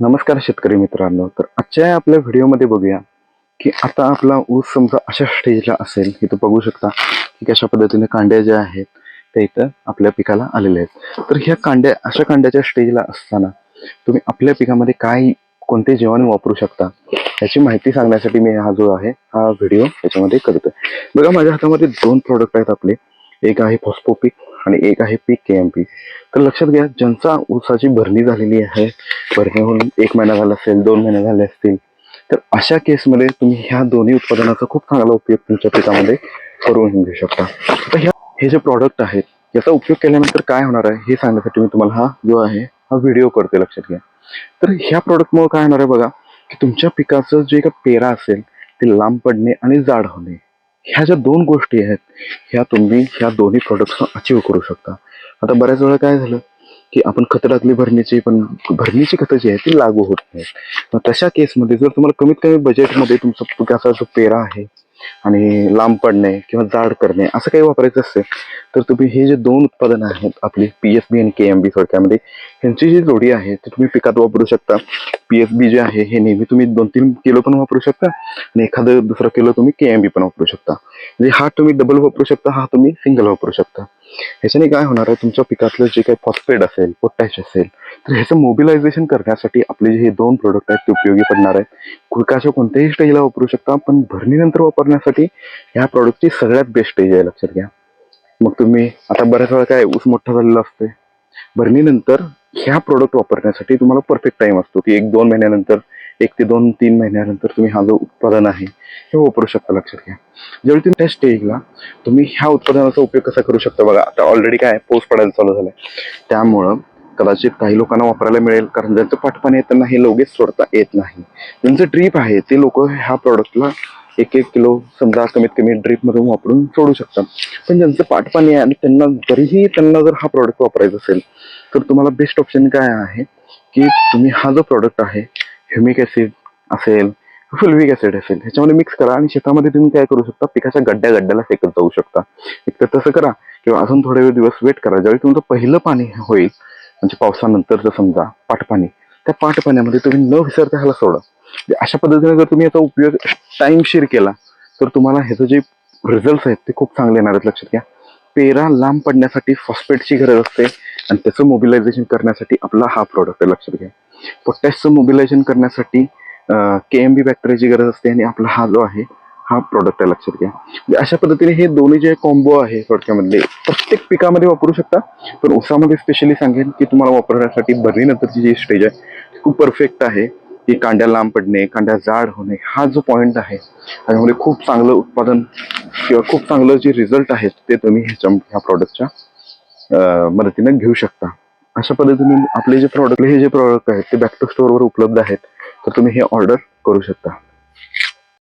नमस्कार शेतकरी मित्रांनो. तर आजच्या आपल्या व्हिडिओमध्ये बघूया की आता आपला ऊस समजा अशा स्टेजला असेल इथं बघू शकता की कशा पद्धतीने कांड्या ज्या आहेत त्या इथं आपल्या पिकाला आलेल्या आहेत. तर ह्या कांड्या अशा कांड्याच्या स्टेजला असताना तुम्ही आपल्या पिकामध्ये काय कोणते जेवण वापरू शकता याची माहिती सांगण्यासाठी मी हा जो आहे हा व्हिडिओ याच्यामध्ये करतोय. बघा माझ्या हातामध्ये दोन प्रोडक्ट आहेत आपले. एक आहे फॉस्पोपिक आणि एक आहे पीक के एम पी तर लक्षात घ्या ज्यांचा ऊसाची भरणी झालेली आहे भरणी होऊन एक महिना झाला असेल दोन महिने झाले असतील तर अशा केसमध्ये तुम्ही ह्या दोन्ही उत्पादनाचा खूप चांगला उपयोग तुमच्या पिकामध्ये करून घेऊ शकता. तर ह्या हे जे प्रॉडक्ट आहेत याचा उपयोग केल्यानंतर काय होणार आहे हे सांगण्यासाठी मी तुम्हाला हा जो आहे हा व्हिडिओ करते लक्षात घ्या. तर ह्या प्रॉडक्टमुळे काय होणार आहे बघा की तुमच्या पिकाचं जे का पेरा असेल ते लांब पडणे आणि जाड होणे. ह्या ज्या दोन गोष्टी आहेत ह्या तुम्ही ह्या दोन्ही प्रोडक्ट्स अचीव करू शकता. आता बऱ्याच वेळा काय झालं की आपण खतरातली भरणीची पण भरणीची खतं जी आहे ती लागू होत नाहीत. तशा केसमध्ये जर तुम्हाला कमीत कमी बजेटमध्ये तुमचा पिकाचा जो पेरा आहे आणि लांब पडणे किंवा जाड करणे असं काही वापरायचं असेल तर तुम्ही हे जे दोन उत्पादनं आहेत आपली पी एस बी आणि के एम बी थोडक्यामध्ये ह्यांची जी जोडी आहे ती तुम्ही पिकात वापरू शकता. पी एस बी जे आहे हे नेहमी तुम्ही दोन तीन किलो पण वापरू शकता आणि एखादं दुसरं किलो तुम्ही के एम बी पण वापरू शकता. म्हणजे हा तुम्ही डबल वापरू शकता हा तुम्ही सिंगल वापरू शकता. ह्याच्याने काय होणार आहे तुमच्या पिकातलं जे काही फॉस्फेट असेल पोटॅश असेल तर ह्याचं मोबिलायझेशन करण्यासाठी आपले जे हे दोन प्रोडक्ट आहेत ते उपयोगी पडणार आहेत. पिकाच्या कोणत्याही स्टेजला वापरू शकता पण भरणीनंतर वापरण्यासाठी ह्या प्रॉडक्टची सगळ्यात बेस्ट स्टेज आहे लक्षात घ्या. मग तुम्ही आता बऱ्याच वेळा काय ऊस मोठा झालेला असते भरणीनंतर ह्या प्रोडक्ट वापरण्यासाठी तुम्हाला परफेक्ट टाईम असतो की एक दोन महिन्यानंतर एक ते दोन तीन महिन्यानंतर तुम्ही हा जो उत्पादन आहे हे वापरू शकता लक्षात घ्या. ज्यावेळी तुम्ही त्या स्टेजला तुम्ही ह्या उत्पादनाचा उपयोग कसा करू शकता बघा. आता ऑलरेडी काय पाऊस पडायला चालू झालाय. त्यामुळं कदाचित काही लोकांना वापरायला मिळेल कारण ज्यांचं पाठपाणी आहे त्यांना हे लगेच सोडता येत नाही. ज्यांचं ड्रीप आहे ते लोक ह्या प्रॉडक्टला एक एक किलो समजा कमीत कमी ड्रीपमधून वापरून सोडू शकतात. पण ज्यांचं पाठपाणी आहे आणि त्यांना जरीही त्यांना जर हा प्रॉडक्ट वापरायचा असेल तर तुम्हाला बेस्ट ऑप्शन काय आहे? की तुम्ही हा जो प्रॉडक्ट आहे ह्युमिक ॲसिड असेल फुलविक ॲसिड असेल ह्याच्यामध्ये मिक्स करा आणि शेतामध्ये तुम्ही काय करू शकता पिकाच्या गड्ड्या गड्ड्याला फेकत जाऊ शकता. एक तर तसं करा किंवा अजून थोडे वेळ दिवस वेट करा. ज्यावेळी तुमचं पहिलं पाणी होईल म्हणजे पावसानंतर जर समजा पाठपाणी त्या पाटपाण्यामध्ये तुम्ही न विसरता ह्याला सोडा. म्हणजे अशा पद्धतीने जर तुम्ही याचा उपयोग टाईमशीर केला तर तुम्हाला ह्याचं जे रिझल्ट आहेत ते खूप चांगले येणार आहेत. लक्षात घ्या. पेरा लांब पडण्यासाठी फॉस्फेटची गरज असते आणि त्याचं मोबिलायझेशन करण्यासाठी आपला हा प्रॉडक्ट आहे. लक्षात घ्या. पोटॅशचं मोबिलायझेशन करण्यासाठी के एम बी बॅक्टेरियाची गरज असते आणि आपला हा जो आहे हा प्रॉडक्ट आहे लक्षात घ्या. म्हणजे अशा पद्धतीने हे दोन्ही जे कॉम्बो आहे थोडक्यामधले प्रत्येक पिकामध्ये वापरू शकता. पण उसामध्ये स्पेशली सांगेन की तुम्हाला वापरण्यासाठी भरणीनंतरची जी स्टेज आहे ती खूप परफेक्ट आहे. की कांड्या लांब पडणे कांड्या जाड होणे हा जो पॉईंट आहे त्याच्यामध्ये खूप चांगलं उत्पादन किंवा खूप चांगलं जे रिझल्ट आहेत ते तुम्ही ह्याच्या ह्या प्रॉडक्टच्या मदतीने घेऊ शकता. अशा पद्धतीने आपले जे प्रॉडक्ट हे जे प्रॉडक्ट आहेत ते बॅक टू स्टोअरवर उपलब्ध आहेत. तर तुम्ही हे ऑर्डर करू शकता.